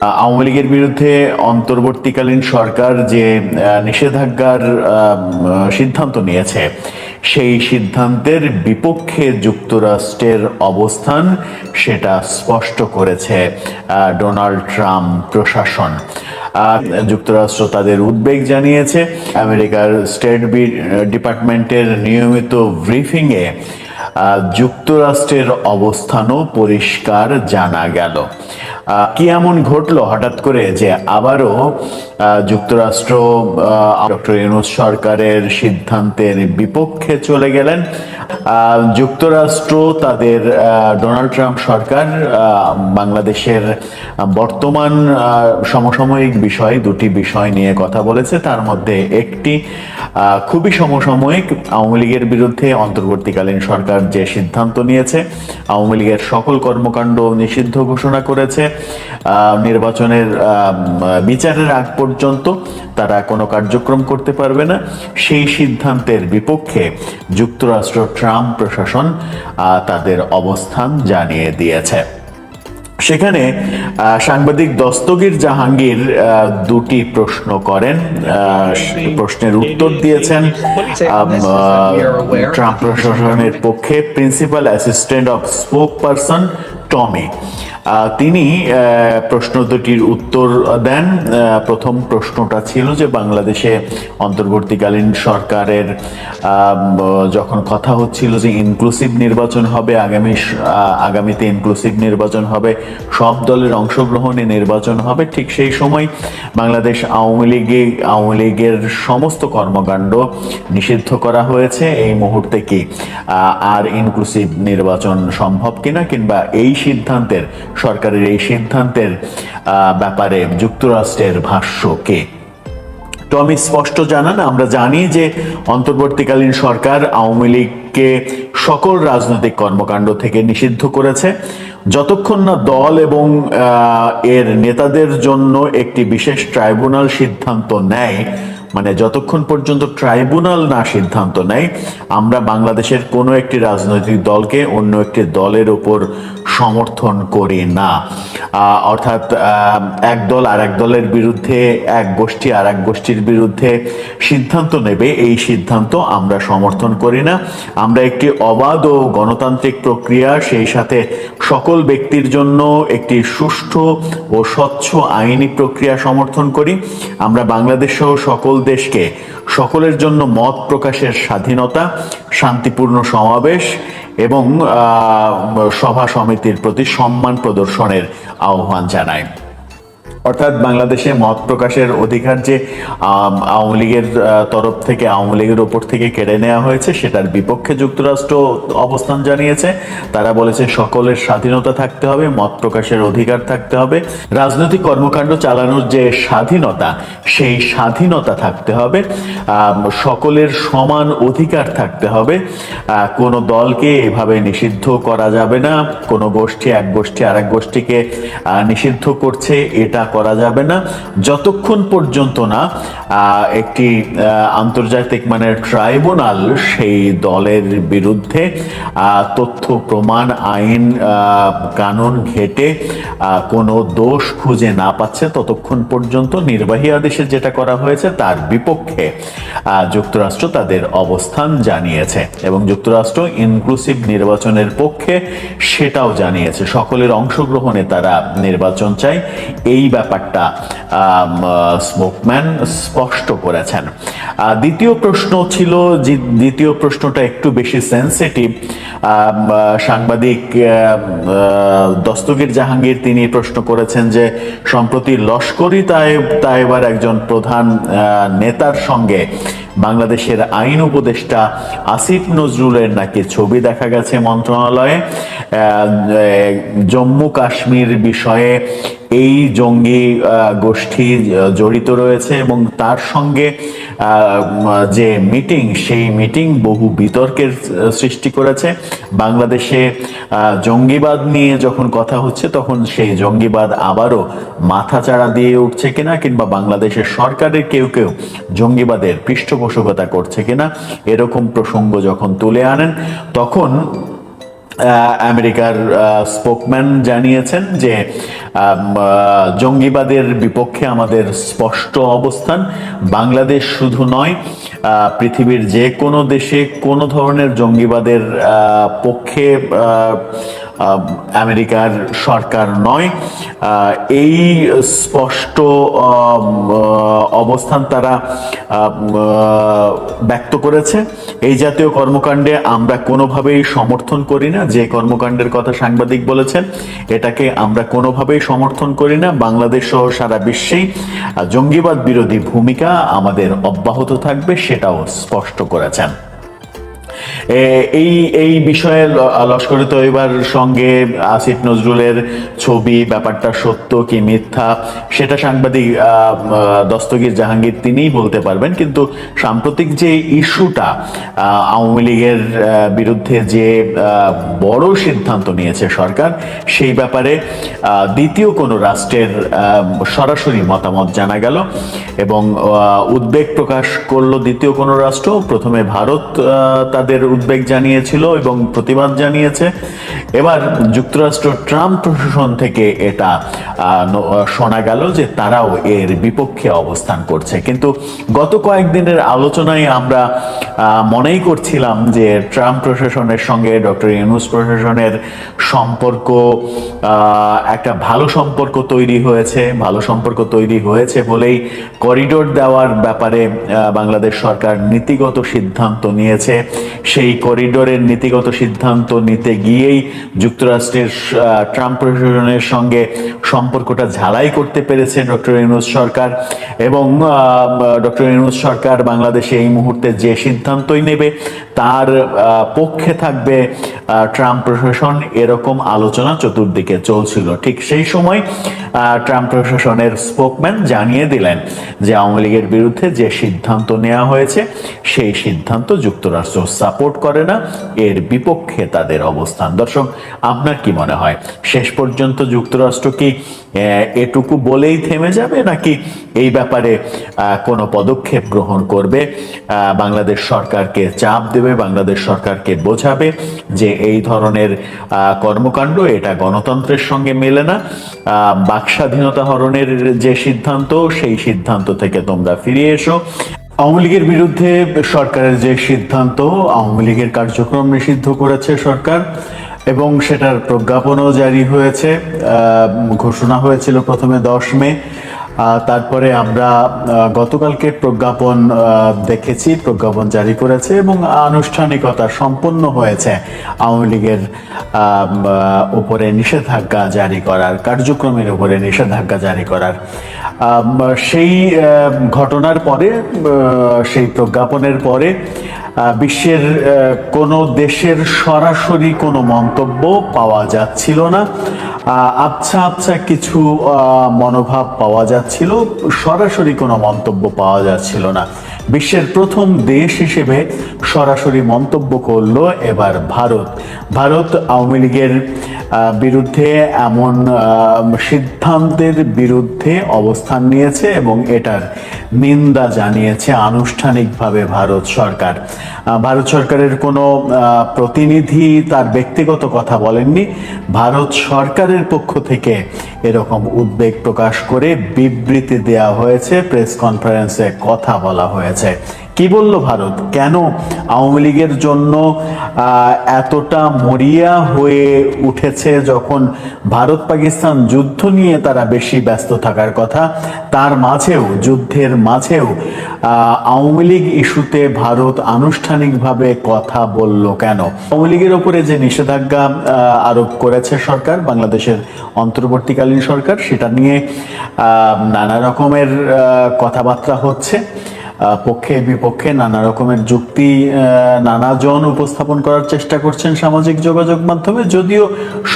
আওয়ামী লীগের বিরুদ্ধে অন্তর্বর্তীকালীন সরকার যে নিষেধাজ্ঞার সিদ্ধান্ত নিয়েছে, সেই সিদ্ধান্তের বিপক্ষে যুক্তরাষ্ট্রের অবস্থান সেটা স্পষ্ট করেছে ডোনাল্ড ট্রাম্প প্রশাসন। যুক্তরাষ্ট্র তাদের উদ্বেগ জানিয়েছে, আমেরিকার স্টেট ডিপার্টমেন্টের নিয়মিত ব্রিফিংয়ে যুক্তরাষ্ট্রের অবস্থানও পরিষ্কার জানা গেল। কি এমন ঘটলো হঠাৎ করে যে আবারও যুক্তরাষ্ট্র ডক্টর ইউনুস সরকারের সিদ্ধান্তের বিপক্ষে চলে গেলেন? যুক্তরাষ্ট্র, তাদের ডোনাল্ড ট্রাম্প সরকার বাংলাদেশের বর্তমান সমসাময়িক বিষয়, দুটি বিষয় নিয়ে কথা বলেছে। তার মধ্যে একটি খুবই সমসাময়িক, আওয়ামী লীগের বিরুদ্ধে অন্তর্বর্তীকালীন সরকার যে সিদ্ধান্ত নিয়েছে, আওয়ামী লীগের সকল কর্মকাণ্ড নিষিদ্ধ ঘোষণা করেছে। নির্বাচনের বিচারের আগ পর্যন্ত তারা কোনো কার্যক্রম করতে পারবে না। সেই সিদ্ধান্তের বিপক্ষে যুক্তরাষ্ট্র ট্রাম্প প্রশাসন তাদের অবস্থান জানিয়ে দিয়েছে। সেখানে সাংবাদিক দস্তগীর জাহাঙ্গীর দুটি প্রশ্ন করেন। প্রশ্নের উত্তর দিয়েছেন ট্রাম্প প্রশাসনের পক্ষে principal assistant of spokesperson Tommy. তিনি প্রশ্ন দুটির উত্তর দেন। প্রথম প্রশ্নটা ছিল যে বাংলাদেশে অন্তর্বর্তীকালীন সরকারের যখন কথা হচ্ছিল যে ইনক্লুসিভ নির্বাচন হবে, আগামী আগামীতে ইনক্লুসিভ নির্বাচন হবে, সব দলের অংশগ্রহণে নির্বাচন হবে, ঠিক সেই সময় বাংলাদেশ আওয়ামী লীগে, আওয়ামী লীগের সমস্ত কর্মকাণ্ড নিষিদ্ধ করা হয়েছে। এই মুহূর্তে কি আর ইনক্লুসিভ নির্বাচন সম্ভব কিনা কিংবা এই সিদ্ধান্তের সরকারের এই সিদ্ধান্তের ব্যাপারে যুক্তরাষ্ট্রের ভাষ্য কে? টমি স্পষ্ট জানান, আমরা জানি যে অন্তর্বর্তীকালীন সরকার আওয়ামী লীগকে সকল রাজনৈতিক কর্মকাণ্ড থেকে নিষিদ্ধ করেছে। যতক্ষণ না দল এবং এর নেতাদের জন্য একটি বিশেষ ট্রাইব্যুনাল সিদ্ধান্ত নেয় মানে যতক্ষণ পর্যন্ত ট্রাইব্যুনাল না সিদ্ধান্ত নেয়, আমরা বাংলাদেশের কোনো একটি রাজনৈতিক দলকে অন্য একটি দলের ওপর সমর্থন করি না। অর্থাৎ এক দল আর এক দলের বিরুদ্ধে, এক গোষ্ঠী আর এক গোষ্ঠীর বিরুদ্ধে সিদ্ধান্ত নেবে, এই সিদ্ধান্ত আমরা সমর্থন করি না। আমরা একটি অবাধ ও গণতান্ত্রিক প্রক্রিয়া, সেই সাথে সকল ব্যক্তির জন্য একটি সুষ্ঠু ও স্বচ্ছ আইনি প্রক্রিয়া সমর্থন করি। আমরা বাংলাদেশ সহ সকল দেশকে। সকলের জন্য মত প্রকাশের স্বাধীনতা, শান্তিপূর্ণ সমাবেশ এবং সভা সমিতির প্রতি সম্মান প্রদর্শনের আহ্বান জানাই। অর্থাৎ বাংলাদেশে মত প্রকাশের অধিকার যে আওয়ামী লীগের তরফ থেকে, আওয়ামী লীগের ওপর থেকে কেড়ে নেওয়া হয়েছে, সেটার বিপক্ষে যুক্তরাষ্ট্র অবস্থান জানিয়েছে। তারা বলেছে সকলের স্বাধীনতা থাকতে হবে, মত প্রকাশের অধিকার থাকতে হবে। রাজনৈতিক কর্মকাণ্ড চালানোর যে স্বাধীনতা, সেই স্বাধীনতা থাকতে হবে। সকলের সমান অধিকার থাকতে হবে। কোনো দলকে এভাবে নিষিদ্ধ করা যাবে না। কোনো গোষ্ঠী, এক গোষ্ঠী আরেক গোষ্ঠীকে নিষিদ্ধ করছে, এটা করা যাবে না। যতক্ষণ পর্যন্ত না একটি আন্তর্জাতিক মানের ট্রাইব্যুনাল সেই দলের বিরুদ্ধে তথ্য, প্রমাণ, আইন কানুন ঘেটে কোনো দোষ খুঁজে না পাচ্ছে, ততক্ষণ পর্যন্ত নির্বাহী আদেশে যেটা করা হয়েছে তার বিপক্ষে যুক্তরাষ্ট্র তাদের অবস্থান জানিয়েছে এবং যুক্তরাষ্ট্র ইনক্লুসিভ নির্বাচনের পক্ষে সেটাও জানিয়েছে। সকলের অংশগ্রহণে তারা নির্বাচন চায়। এই ব্যাপারটা স্মোকম্যান স্পষ্ট করেছেন। দ্বিতীয় প্রশ্ন ছিল যে, দ্বিতীয় প্রশ্নটা একটু বেশি সেন্সিটিভ সাংবাদিক দস্তগীর জাহাঙ্গীর তিনি প্রশ্ন করেছেন যে, সম্প্রতি লস্করি তায়েব তায়েবার একজন প্রধান নেতার সঙ্গে বাংলাদেশের আইন উপদেষ্টা আসিফ নজরুলের নাকি ছবি দেখা গেছে মন্ত্রণালয়ে। জম্মু কাশ্মীর বিষয়ে এই জঙ্গি গোষ্ঠী জড়িত রয়েছে এবং তার সঙ্গে যে মিটিং, সেই মিটিং বহু বিতর্কের সৃষ্টি করেছে। বাংলাদেশে জঙ্গিবাদ নিয়ে যখন কথা হচ্ছে, তখন সেই জঙ্গিবাদ আবারও মাথাচাড়া দিয়ে উঠছে কিনা কিংবা বাংলাদেশের সরকারের কেউ কেউ জঙ্গিবাদের পৃষ্ঠপোষকতা করছে কিনা, এরকম প্রসঙ্গ যখন তুলে আনেন, তখন আমেরিকার স্পোকম্যান জানিয়েছেন যে জঙ্গিবাদের বিপক্ষে আমাদের স্পষ্ট অবস্থান। বাংলাদেশ শুধু নয় পৃথিবীর যে কোনো দেশে কোনো ধরনের জঙ্গিবাদের পক্ষে আমেরিকার সরকার নয়। এই স্পষ্ট অবস্থান তারা ব্যক্ত করেছে। এই জাতীয় কর্মকাণ্ডে আমরা কোনোভাবেই সমর্থন করি না। যে কর্মকাণ্ডের কথা সাংবাদিক বলেছেন, এটাকে আমরা কোনোভাবেই সমর্থন করি না। বাংলাদেশ সহ সারা বিশ্বেই জঙ্গিবাদ বিরোধী ভূমিকা আমাদের অব্যাহত থাকবে, সেটাও স্পষ্ট করেছেন। এই এই বিষয়ে লস্করে তৈবার সঙ্গে আসিফ নজরুলের ছবি, ব্যাপারটা সত্য কি মিথ্যা, সেটা সাংবাদিক দস্তগীর জাহাঙ্গীর তিনিই বলতে পারবেন। কিন্তু সাম্প্রতিক যে ইস্যুটা আওয়ামী লীগের বিরুদ্ধে যে বড় সিদ্ধান্ত নিয়েছে সরকার, সেই ব্যাপারে দ্বিতীয় কোনো রাষ্ট্রের সরাসরি মতামত জানা গেল এবং উদ্বেগ প্রকাশ করল দ্বিতীয় কোনো রাষ্ট্র। প্রথমে ভারত তাদের উদ্বেগ জানিয়েছিল এবং প্রতিবাদ জানিয়েছে। এবার যুক্তরাষ্ট্র ট্রাম্প প্রশাসন থেকে এটা শোনা গেল যে তারাও এর বিপক্ষে অবস্থান করছে। কিন্তু গত কয়েকদিনের আলোচনায় আমরা মনেই করছিলাম যে ট্রাম্প প্রশাসনের সঙ্গে ডক্টর ইউনুস প্রশাসনের সম্পর্ক একটা ভালো সম্পর্ক তৈরি হয়েছে, ভালো সম্পর্ক তৈরি হয়েছে বলেই করিডোর দেওয়ার ব্যাপারে বাংলাদেশ সরকার নীতিগত সিদ্ধান্ত নিয়েছে। সেই করিডোরের নীতিগত সিদ্ধান্ত নিতে গিয়েই যুক্তরাষ্ট্রের ট্রাম্প প্রশাসনের সঙ্গে সম্পর্কটা ঝালাই করতে পেরেছে ডক্টর ইউনুস সরকার এবং ডক্টর ইউনুস সরকার বাংলাদেশে এই মুহূর্তে যে সিদ্ধান্তই নেবে তার পক্ষে থাকবে ট্রাম্প প্রশাসন এরকম আলোচনা চতুর্দিকে চলছিল। ঠিক সেই সময় ট্রাম্প প্রশাসনের স্পোকম্যান জানিয়ে দিলেন যে আওয়ামী লীগের বিরুদ্ধে যে সিদ্ধান্ত নেওয়া হয়েছে, সেই সিদ্ধান্ত যুক্তরাষ্ট্র সাপোর্ট করে না, এর বিপক্ষে তাদের অবস্থান। দর্শক, আপনার কি মনে হয়? শেষ পর্যন্ত যুক্তরাষ্ট্র কি এটুকু বলেই থেমে যাবে, নাকি এই ব্যাপারে কোনো পদক্ষেপ গ্রহণ করবে? বাংলাদেশ সরকারকে চাপ দেবে, বাংলাদেশ সরকারকে বোঝাবে যে এই ধরনের কর্মকাণ্ড, এটা গণতন্ত্রের সঙ্গে মেলে না। বাক স্বাধীনতা হরণের যে সিদ্ধান্ত, সেই সিদ্ধান্ত থেকে তোমরা ফিরে এসো। আওয়ামী লীগের বিরুদ্ধে সরকারের যে সিদ্ধান্ত, আওয়ামী লীগের কার্যক্রম নিষিদ্ধ করেছে সরকার এবং সেটার প্রজ্ঞাপনও জারি হয়েছে ঘোষণা হয়েছিল প্রথমে দশ মে। তারপরে আমরা গতকালকে প্রজ্ঞাপন দেখেছি, প্রজ্ঞাপন জারি করেছে এবং আনুষ্ঠানিকতা সম্পন্ন হয়েছে। আওয়ামী লীগের উপরে নিষেধাজ্ঞা জারি করার, কার্যক্রমের উপরে নিষেধাজ্ঞা জারি করার। সেই ঘটনার পরে সেই প্রজ্ঞাপনের পরে বিশ্বের কোনো দেশের সরাসরি কোনো মন্তব্য পাওয়া যাচ্ছিল না। আহ, আবছা আবছা কিছু মনোভাব পাওয়া যাচ্ছিল সরাসরি কোনো মন্তব্য পাওয়া যাচ্ছিল না। বিশ্বের প্রথম দেশ হিসেবে সরাসরি মন্তব্য করল এবার ভারত। ভারত আওয়ামী লীগের বিরুদ্ধে এমন সিদ্ধান্তের বিরুদ্ধে অবস্থান নিয়েছে এবং এটার নিন্দা জানিয়েছে আনুষ্ঠানিকভাবে ভারত সরকার। ভারত সরকারের কোনো প্রতিনিধি তার ব্যক্তিগত কথা বলেননি। ভারত সরকারের পক্ষ থেকে এরকম উদ্বেগ প্রকাশ করে বিবৃতি দেওয়া হয়েছে, প্রেস কনফারেন্সে কথা বলা হয়েছে। কি বলল ভারত? কেন আওয়ামী লীগের জন্য এতটা মরিয়া হয়ে উঠেছে যখন ভারত পাকিস্তান যুদ্ধ নিয়ে তারা বেশি ব্যস্ত থাকার কথা? তার মাঝেও, যুদ্ধের মাঝেও আওয়ামী লীগ ইস্যুতে ভারত আনুষ্ঠানিকভাবে কথা বলল কেন? আওয়ামী লীগের ওপরে যে নিষেধাজ্ঞা আরোপ করেছে সরকার, বাংলাদেশের অন্তর্বর্তীকালীন সরকার, সেটা নিয়ে নানা রকমের কথাবার্তা হচ্ছে। পক্ষে, বিপক্ষে নানা রকমের যুক্তি নানাজন উপস্থাপন করার চেষ্টা করছেন সামাজিক যোগাযোগ মাধ্যমে। যদিও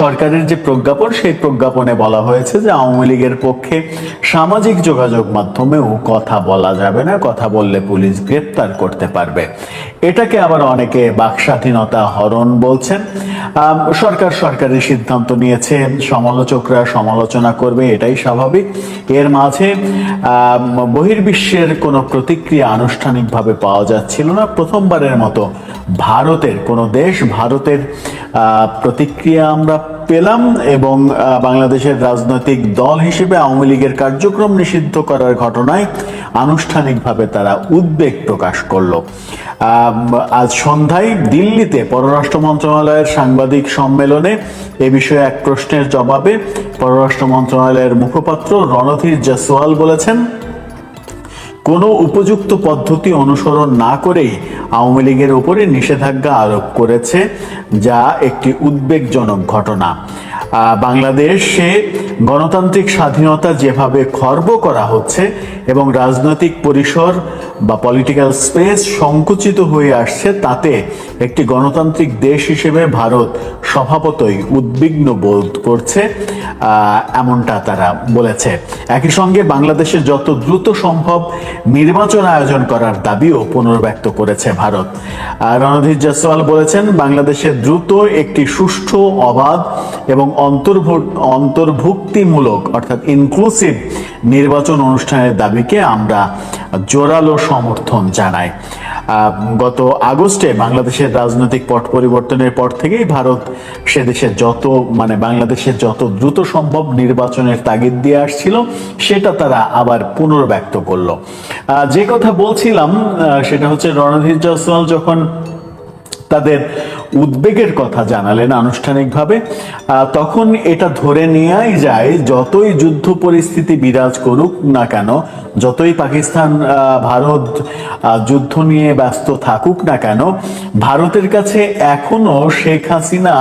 সরকারের যে প্রজ্ঞাপন, সেই প্রজ্ঞাপনে বলা হয়েছে যে আওয়ামী লীগের পক্ষে সামাজিক যোগাযোগ মাধ্যমেও কথা বলা যাবে না, কথা বললে পুলিশ গ্রেপ্তার করতে পারবে। এটাকে আবার অনেকে বাক স্বাধীনতা হরণ বলছেন। সরকার সরকারি সিদ্ধান্ত নিয়েছে, সমালোচকরা সমালোচনা করবে, এটাই স্বাভাবিক। এর মাঝে বহির্বিশ্বের কোনো প্রতিক্রিয়া প্রতিক্রিয়া আনুষ্ঠানিকভাবে পাওয়া যাচ্ছিল না। প্রথমবারের মতো ভারতের, কোনো দেশ ভারতের প্রতিক্রিয়া আমরা পেলাম এবং বাংলাদেশের রাজনৈতিক দল হিসেবে আওয়ামী লীগের কার্যক্রম নিষিদ্ধ করার ঘটনায় আনুষ্ঠানিকভাবে তারা উদ্বেগ প্রকাশ করল। আজ সন্ধ্যায় দিল্লিতে পররাষ্ট্র মন্ত্রণালয়ের সাংবাদিক সম্মেলনে এ বিষয়ে এক প্রশ্নের জবাবে পররাষ্ট্র মন্ত্রণালয়ের মুখপাত্র রণধীর জসওয়াল বলেছেন কোনো উপযুক্ত পদ্ধতি অনুসরণ না করেই আওয়ামী লীগের ওপরে নিষেধাজ্ঞা আরোপ করেছে, যা একটি উদ্বেগজনক ঘটনা। বাংলাদেশে গণতান্ত্রিক স্বাধীনতা যেভাবে খর্ব করা হচ্ছে এবং রাজনৈতিক পরিসর বা পলিটিক্যাল স্পেস সংকুচিত হয়ে আসছে, তাতে একটি গণতান্ত্রিক দেশ হিসেবে ভারত স্বভাবতই উদ্বিগ্ন বোধ করছে এমনটা তারা বলেছে। একই সঙ্গে বাংলাদেশে যত দ্রুত সম্ভব নির্বাচন আয়োজন করার দাবিও পুনর্ব্যক্ত করেছে ভারত। রণধীর জয়সওয়াল বলেছেন, বাংলাদেশে দ্রুত একটি সুষ্ঠু, অবাধ এবং অন্তর্ভুক্তিমূলক, অর্থাৎ ইনক্লুসিভ নির্বাচন অনুষ্ঠানের দাবিকে আমরা জোরালো সমর্থন জানাই। গত আগস্টে বাংলাদেশের রাজনৈতিক পট পরিবর্তনের পর থেকেই ভারত সে দেশে যত মানে বাংলাদেশের যত দ্রুত সম্ভব নির্বাচনের তাগিদ দিয়ে আসছিল, সেটা তারা আবার পুনর্ব্যক্ত করল। যে কথা বলছিলাম সেটা হচ্ছে রণধীর জয়সওয়াল যখন তাদের উদ্বেগের কথা জানালেন আনুষ্ঠানিকভাবে। তখন এটা ধরে নেওয়াই যায়, যতই যুদ্ধ পরিস্থিতি বিরাজ করুক না কেন যতই পাকিস্তান ভারত যুদ্ধ নিয়ে ব্যস্ত থাকুক না কেন, ভারতের কাছে এখনও শেখ হাসিনা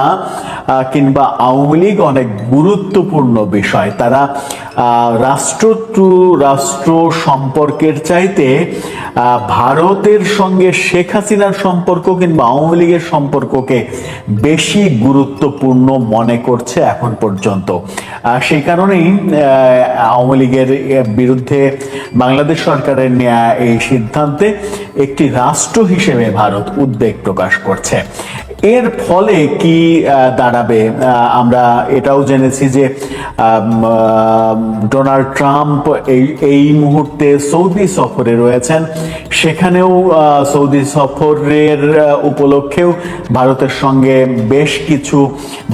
কিংবা আওয়ামী লীগ অনেক গুরুত্বপূর্ণ বিষয়। তারা রাষ্ট্র টু রাষ্ট্র সম্পর্কের চাইতে ভারতের সঙ্গে শেখ হাসিনার সম্পর্ক কিংবা আওয়ামী লীগের সম্পর্ককে বেশি গুরুত্বপূর্ণ মনে করছে এখন পর্যন্ত। সেই কারণেই আওয়ামী লীগের বিরুদ্ধে বাংলাদেশ সরকারের নেয়া এই সিদ্ধান্তে একটি রাষ্ট্র হিসেবে ভারত উদ্বেগ প্রকাশ করছে। এর ফলে কি দাঁড়াবে? আমরা এটাও জেনেছি যে ডোনাল্ড ট্রাম্প এই এই মুহূর্তে সৌদি সফরে রয়েছেন। সেখানেও সৌদি সফরের উপলক্ষেও ভারতের সঙ্গে বেশ কিছু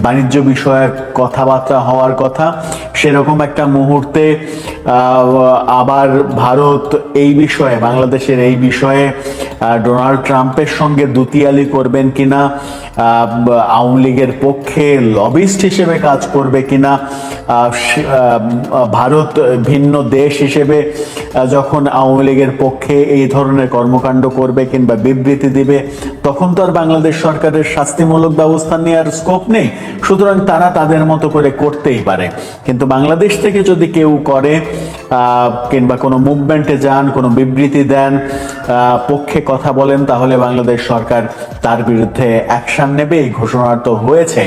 বাণিজ্য বিষয়ক কথাবার্তা হওয়ার কথা। সেরকম একটা মুহূর্তে আবার ভারত এই বিষয়ে, বাংলাদেশের এই বিষয়ে ডোনাল্ড ট্রাম্পের সঙ্গে দুতিয়ালি করবেন কিনা আওয়ামী লীগের পক্ষে লবিস্ট হিসেবে কাজ করবে কিনা ভারত ভিন্ন দেশ হিসেবে যখন আওয়ামী লীগের পক্ষে এই ধরনের কর্মকাণ্ড করবে কিংবা বিবৃতি দিবে, তখন তো আর বাংলাদেশ সরকারের শাস্তিমূলক ব্যবস্থা নেওয়ার স্কোপ নেই। সুতরাং তারা তাদের মতো করে করতেই পারে। কিন্তু বাংলাদেশ থেকে যদি কেউ করে কিংবা কোনো মুভমেন্টে যান, কোনো বিবৃতি দেন পক্ষে কথা বলেন, তাহলে বাংলাদেশ সরকার তার বিরুদ্ধে অ্যাকশন নেবে, এই ঘোষণা তো হয়েছে।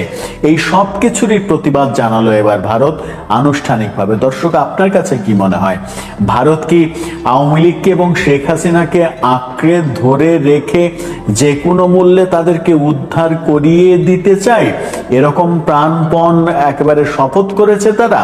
এই সব কিছুরই প্রতিবাদ জানালো এবার ভারত আনুষ্ঠানিকভাবে। দর্শক, আপনার কাছে কি মনে হয়? ভারত কি আওয়ামী লীগকে এবং শেখ হাসিনাকে আঁকড়ে ধরে রেখে যে কোনো মূল্যে তাদেরকে উদ্ধার করিয়ে দিতে চায়? এরকম প্রাণপণ একেবারে শপথ করেছে তারা।